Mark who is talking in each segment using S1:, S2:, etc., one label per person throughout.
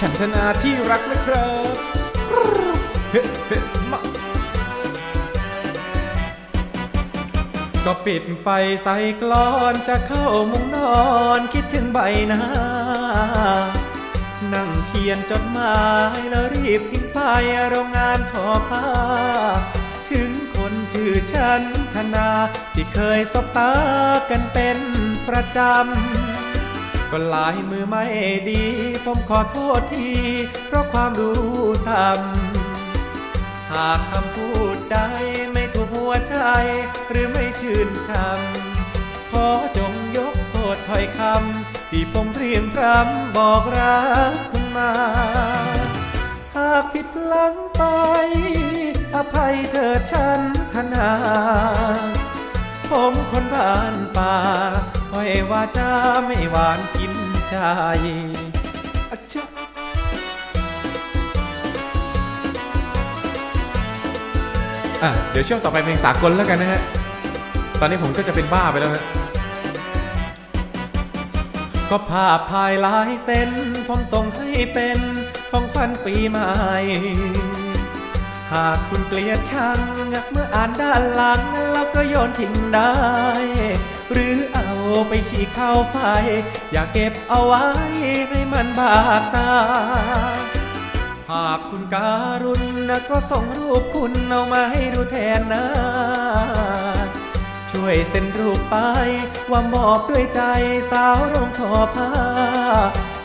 S1: ฉันธนาที่รักนะครับเฮ้เฮ้มาก็ปิดไฟใส่กลอนจะเข้ามุงนอนคิดถึงใบหน้า นั่งเขียนจดหมายแล้วรีบทิ้งไปโรงงานทอผ้า ถึงคนชื่อฉันธนาที่เคยสบตากันเป็นประจำ ก็ลายมือไม่ดี ผมขอโทษที เพราะความรู้ทำหากคำพูดใดไม่ถูกหัวใจ หรือไม่ชื่นชำขอจงยกโทษถ้อยคำที่ผมเรียงรำบอกรักคุณมา หากผิดพลั้งไป อภัยเถิดฉันธนา ผมคนบ้านป่า ว่าจะไม่หวานกินใจอะเจ้าอะเดี๋ยวช่วงต่อไปเพลงสากลแล้วกันนะฮะ ตอนนี้ผมก็จะเป็นบ้าไปแล้วฮะ ก็ภาพถ่ายลายเส้น ผมส่งให้เป็นของขวัญปีใหม่ หากคุณเกลียดชังเมื่ออ่านด้านหลังแล้วก็โยนทิ้งได้ หรือเอาไปฉีกเข้าไฟ อย่าเก็บเอาไว้ให้มันบาดตา หากคุณการุณนะก็ส่งรูปคุณเอามาให้ดูแทนนะ ช่วยเซ็นรูปไป ว่ามอบด้วยใจสาวโรงทอผ้า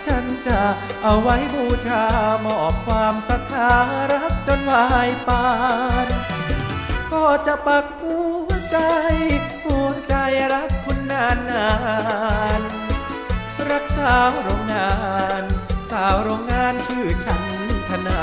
S1: ฉันจะเอาไว้บูชามอบความศรัทธารักจนวายปาน ก็จะปักหัวใจหัวาวโรงงาน สาวโรงงานชื่อฉันธนา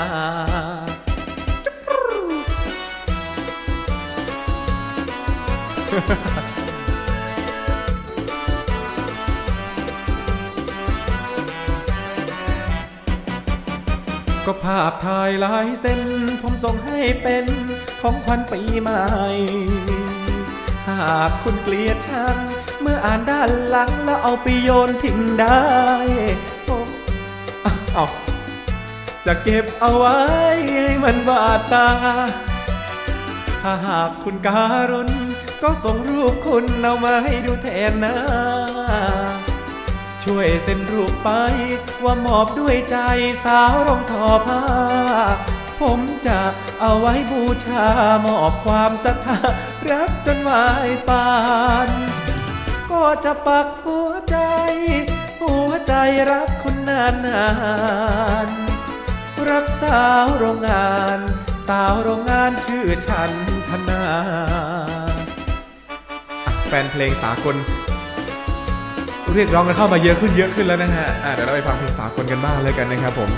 S1: ก็ภาพถ่ายลายเส้น ผมส่งให้เป็นของขวัญปีใหม่ หากคุณเกลียดฉัน เมื่ออ่านด้านหลังแล้วเอาไปโยนทิ้งได้เอาจะเก็บเอาไว้ให้มันบาดตา ถ้าหากคุณการุณก็ส่งรูปคุณเอามาให้ดูแทนนะ ช่วยเซ็นรูปไปว่ามอบด้วยใจสาวรองทอผ้า ผมจะเอาไว้บูชามอบความศรัทธารักจนวายปาน จะปักหัวใจ หัวใจรักคุณนานนานๆรักสาวโรงงาน สาวโรงงานชื่อฉันธนาแฟนเพลงสากล เรียกร้องกันเข้ามาเยอะขึ้นเยอะขึ้นแล้วนะฮะอะเดี๋ยวเราไปฟังเพลงสากลกันบ้างเลยกันนะครับผม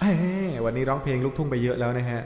S1: เอ้วันนี้ร้องเพลงลูกทุ่งไปเยอะแล้วนะฮะ